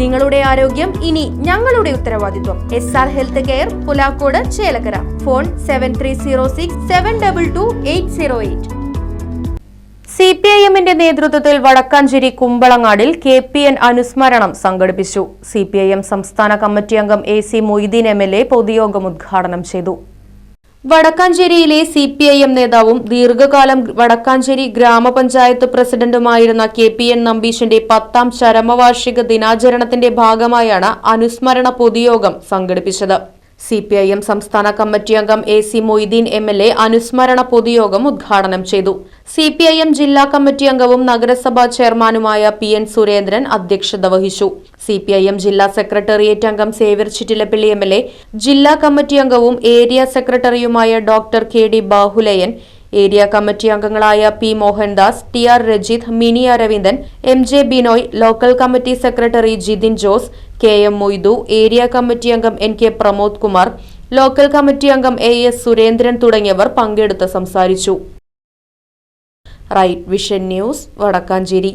നിങ്ങളുടെ ആരോഗ്യം ഇനി ഞങ്ങളുടെ ഉത്തരവാദിത്വം. S R health care Pulakode Chelakkara. Phone seven three zero six seven double two eight zero eight C P I എമ്മിന്റെ നേതൃത്വത്തിൽ വടക്കാഞ്ചേരി കുമ്പളങ്ങാടിൽ കെ പി എൻ അനുസ്മരണം സംഘടിപ്പിച്ചു. സി പി ഐ എം സംസ്ഥാന കമ്മിറ്റി അംഗം A C Moideen M L A പൊതുയോഗം ഉദ്ഘാടനം ചെയ്തു. വടക്കാഞ്ചേരിയിലെ സി പി ഐ എം നേതാവും ദീർഘകാലം വടക്കാഞ്ചേരി ഗ്രാമപഞ്ചായത്ത് പ്രസിഡന്റുമായിരുന്ന കെ പി എൻ നമ്പീശന്റെ പത്താം ചരമവാർഷിക ദിനാചരണത്തിന്റെ ഭാഗമായാണ് അനുസ്മരണ പൊതുയോഗം സംഘടിപ്പിച്ചത്. സി പി ഐ എം സംസ്ഥാന കമ്മിറ്റി അംഗം A C Moideen M L A അനുസ്മരണ പൊതുയോഗം ഉദ്ഘാടനം ചെയ്തു. സി പി ഐ എം ജില്ലാ കമ്മിറ്റി അംഗവും നഗരസഭാ ചെയർമാനുമായ പി എൻ സുരേന്ദ്രൻ അധ്യക്ഷത വഹിച്ചു. സി പി ഐ എം ജില്ലാ സെക്രട്ടേറിയറ്റ് അംഗം Xavier Chittilappally M L A ജില്ലാ കമ്മിറ്റി അംഗവും ഏരിയ സെക്രട്ടറിയുമായ doctor K D Bahulayan area committee അംഗങ്ങളായ P Mohandas T R Rajith Mini Aravindan M J Binoy local committee secretary Jithin Jose K M Moidu area committee അംഗം N K Pramod Kumar local committee അംഗം A S Surendran തുടങ്ങിയവർ പങ്കെടുത്ത് സംസാരിച്ചു. Right Vision News Vadakkanchery.